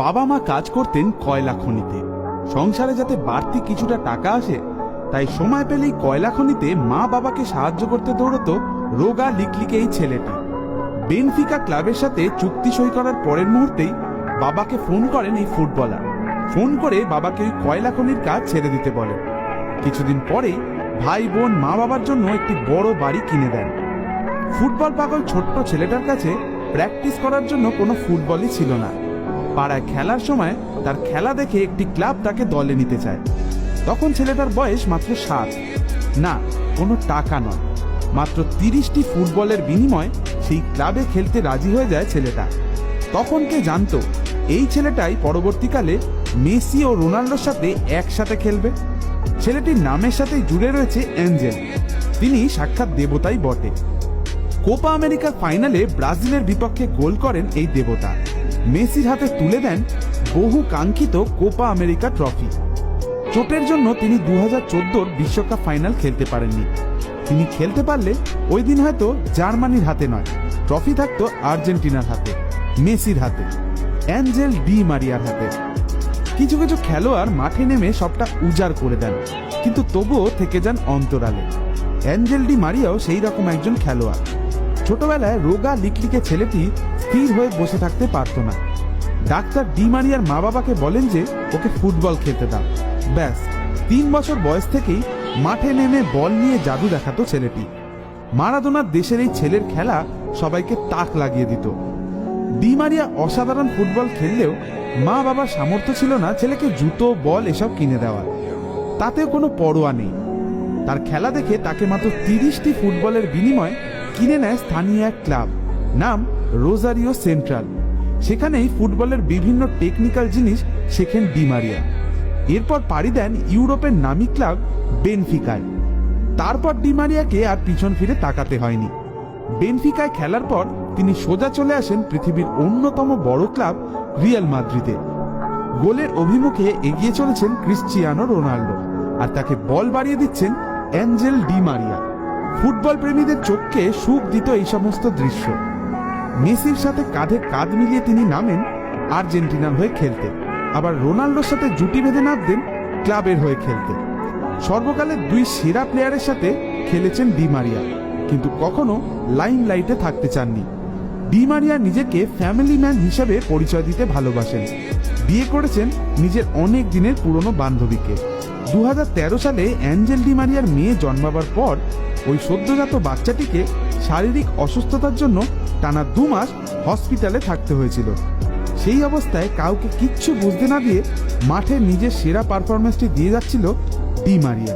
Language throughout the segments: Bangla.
বাবা মা কাজ করতেন কয়লা খনিতে সংসারে যাতে বাড়তি কিছুটা টাকা আসে, তাই সময় পেলেই কয়লা খনিতে মা বাবাকে সাহায্য করতে দৌড়তো রোগা লিকলিকে এই ছেলেটি। বেনফিকা ক্লাবের সাথে চুক্তি সই করার পরের মুহূর্তেই বাবাকে ফোন করেন এই ফুটবলার। ফোন করে বাবাকে ওই কয়লা খনির কাজ ছেড়ে দিতে বলেন। কিছুদিন পরেই ভাই বোন মা বাবার জন্য একটি বড় বাড়ি কিনে দেন। ফুটবল পাগল ছোট্ট ছেলেটার কাছে প্র্যাকটিস করার জন্য কোনো ফুটবলই ছিল না। পাড়ায় খেলার সময় তার খেলা দেখে একটি ক্লাব তাকে দলে নিতে চায়। তখন ছেলেটার বয়স মাত্র সাত। না, কোনো টাকা নয়। মাত্র তিরিশটি ফুটবলের বিনিময়ে সেই ক্লাবে খেলতে রাজি হয়ে যায় ছেলেটা। তখন কে জানতো, এই ছেলেটাই পরবর্তীকালে মেসি ও রোনাল্ডোর সাথে একসাথে খেলবে। ছেলেটির নামের সাথে জুড়ে রয়েছে অ্যাঞ্জেল। তিনি সাক্ষাৎ দেবতাই বটে। কোপা আমেরিকার ফাইনালে ব্রাজিলের বিপক্ষে গোল করেন এই দেবতা। মেসির হাতে তুলে দেন বহু কাঙ্ক্ষিত কোপা আমেরিকা ট্রফি। চোটের জন্য তিনি দু হাজার বিশ্বকাপ ফাইনাল খেলতে পারেননি। তিনি খেলতে পারলে ওই দিন হয়তো জার্মানির হাতে নয়, ট্রফি থাকতো আর্জেন্টিনার হাতে, মেসির হাতে, অ্যাঞ্জেল ডি মারিয়ার হাতে। কিছু কিছু খেলোয়াড় মাঠে নেমে সবটা উজাড় করে দেন, কিন্তু তবুও থেকে যান অন্তরালে। অ্যাঞ্জেল ডি মারিয়াও সেই রকম একজন খেলোয়াড়। ছোটবেলায় রোগা লিকলিকে ছেলেটি স্থির হয়ে বসে থাকতে পারত না। ডাক্তার ডি মারিয়ার মা বাবাকে বলেন যে, ওকে ফুটবল খেলতে দাও। ব্যাস, তিন বছর বয়স থেকেই মাঠে নেমে বল নিয়ে জাদু দেখাতো ছেলেটি। মারাদোনার দেশের এই ছেলের খেলা সবাইকে তাক লাগিয়ে দিত। ডি মারিয়া অসাধারণ ফুটবল খেললেও মা বাবার সামর্থ্য ছিল না ছেলেকে জুতো, বল এসব কিনে দেওয়ার। তাতেও কোনো পরোয়া নেই। তার খেলা দেখে তাকে মাত্র তিরিশটি ফুটবলের বিনিময়ে কিনে নেয় স্থানীয় এক ক্লাব। নাম রোজারিও সেন্ট্রাল। সেখানেই ফুটবলের বিভিন্ন টেকনিক্যাল জিনিস শেখেন ডিমারিয়া এরপর পাড়ি দেন ইউরোপের নামি ক্লাব বেনফিকায়। তারপর ডিমারিয়াকে আর পিছন ফিরে তাকাতে হয়নি। বেনফিকায় খেলার পর তিনি সোজা চলে আসেন পৃথিবীর অন্যতম বড় ক্লাব রিয়াল মাদ্রিদে। গোলের অভিমুখে এগিয়ে চলেছেন ক্রিশ্চিয়ানো রোনাল্ডো আর তাকে বল বাড়িয়ে দিচ্ছেন অ্যাঞ্জেল ডি মারিয়া। ফুটবল প্রেমীদের চোখকে সুখ দিত এই সমস্ত দৃশ্য। মেসির সাথে কাঁধে কাঁধ মিলিয়ে তিনি নামেন আর্জেন্টিনার হয়ে খেলতে। আবার রোনাল্ডোর সাথে জুটি বেঁধে নামতেন ক্লাবের হয়ে খেলতে। সর্বকালের দুই সেরা প্লেয়ারের সাথে খেলেছেন ডি মারিয়া, কিন্তু কখনো লাইম লাইটে থাকতে চাননি। ডি মারিয়া নিজেকে ফ্যামিলি ম্যান হিসেবে পরিচয় দিতে ভালোবাসেন। বিয়ে করেছেন নিজের অনেক দিনের পুরনো বান্ধবীকে। দু হাজার তেরো সালে অ্যাঞ্জেল ডি মারিয়ার মেয়ে জন্মাবার পর ওই সদ্যজাত বাচ্চাটিকে শারীরিক অসুস্থতার জন্য টানা দু মাস হসপিটালে থাকতে হয়েছিল। সেই অবস্থায় কাউকে কিচ্ছু বুঝতে না দিয়ে মাঠে নিজের সেরা পারফরমেন্সটি দিয়ে যাচ্ছিল ডি মারিয়া।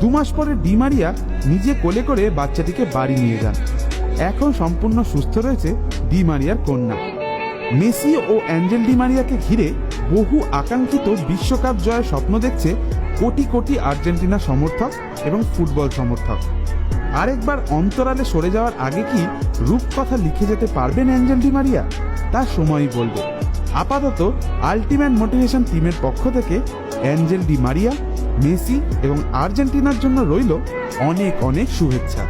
দু মাস পরে ডি মারিয়া নিজে কোলে করে বাচ্চাটিকে বাড়ি নিয়ে যান। এখন সম্পূর্ণ সুস্থ রয়েছে ডি মারিয়ার কন্যা। মেসি ও অ্যাঞ্জেল ডি মারিয়াকে ঘিরে বহু আকাঙ্ক্ষিত বিশ্বকাপ জয়ের স্বপ্ন দেখছে কোটি কোটি আর্জেন্টিনা সমর্থক এবং ফুটবল সমর্থক। আরেকবার অন্তরালে সরে যাওয়ার আগে কি রূপকথা লিখে যেতে পারবেন অ্যাঞ্জেল ডি মারিয়া? তা সময়ই বলবে। আপাতত আলটিমেট মোটিভেশন টিমের পক্ষ থেকে অ্যাঞ্জেল ডি মারিয়া, মেসি এবং আর্জেন্টিনার জন্য রইল অনেক অনেক শুভেচ্ছা।